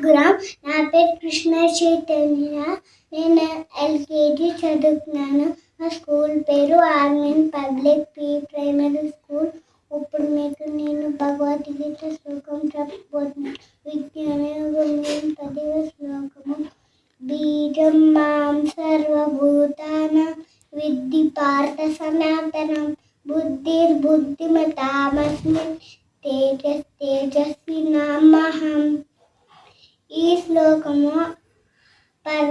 రఘురామ్ నా పేరు కృష్ణ చైతన్య. నేను ఎల్కేజీ చదువుతున్నాను. మా స్కూల్ పేరు Armin public pre primary school. ఇప్పుడు మీకు నేను భగవద్గీత శ్లోకం చెప్పబోతున్నాను విజ్ఞాన యోగం పదివ శ్లోకము. బీజం మాం సర్వభూతాన. విద్ధి పార్థ సనాతనం. బుద్ధిర్బుద్ధిమతామస్మి తేజస్ తేజస్ నామహం ఈ శ్లోకము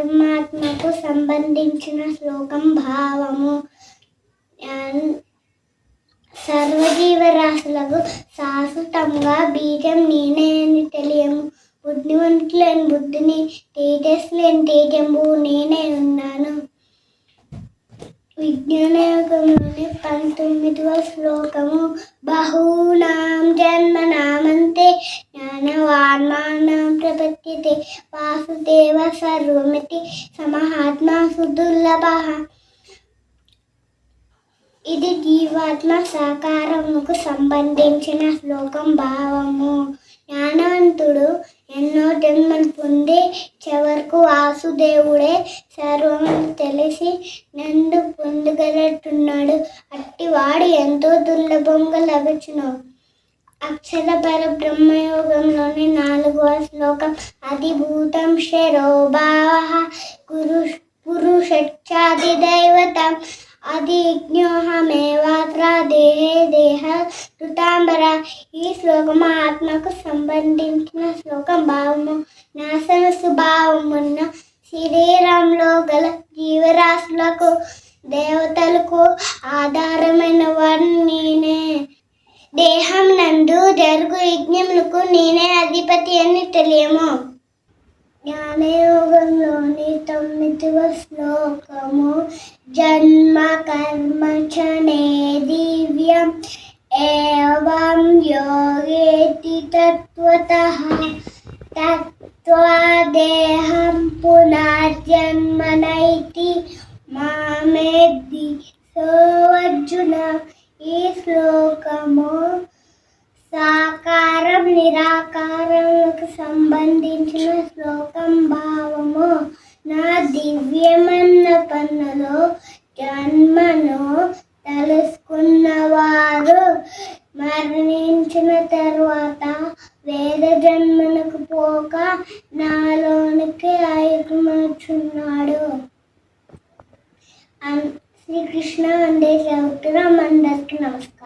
పరమాత్మకు సంబంధించిన శ్లోకం భావము. సర్వజీవరాశులకు శాశ్వతంగా బీజం నేనే అని తెలియము. బుద్ధివంతులైన బుద్ధిని తేజస్సులేని తేజంబు నేనే ఉన్నాను. విజ్ఞానయోగంలోని పంతొమ్మిదవ శ్లోకము ప్రపద్యతే వాసుదేవ సర్వమితి సమహాత్మా సుదుర్లభ. ఇది జీవాత్మ సాకారముకు సంబంధించిన శ్లోకం భావము. జ్ఞానవంతుడు ఎన్నో జన్మలు పొంది చివరకు వాసుదేవుడే సర్వమని తెలిసి నందు పొందగలట్టున్నాడు. అట్టివాడు ఎంతో దుర్లభంగా లభించును. అక్షర పర శ్లోకంలోని నాలుగవ శ్లోకం అధిభూతం శరోభావ గురు పురుషచ్చాది దైవతం అధిజ్ఞోహమేవాత్ర దేహే దేహ ఋతాంబర. ఈ శ్లోకము ఆత్మకు సంబంధించిన శ్లోకం. భావము నాశన స్వభావమున్న శరీరంలో గల జీవరాశులకు దేవతలకు ఆధారమైన వాడు నేనే. దేహం నందు జరుగు యజ్ఞములకు నేనే అధిపతి అని తెలియము. జ్ఞానయోగంలోని తొమ్మిదవ శ్లోకము జన్మ కర్మ చనే దివ్యం ఏవం యోగేతి తత్వత తత్వాదేహం పునర్జన్మనైతి మామేద్ది సోర్జున ఈ శ్లోక నిరాకారముకు సంబంధించిన శ్లోకం భావము. నా దివ్యమన్న పన్నులో జన్మను తెలుసుకున్నవారు మరణించిన తర్వాత వేద జన్మనకు పోక నాలోనికి ఐకమర్చున్నాడు. శ్రీకృష్ణ వందే చదువుతున్నాం అందరికీ నమస్కారం.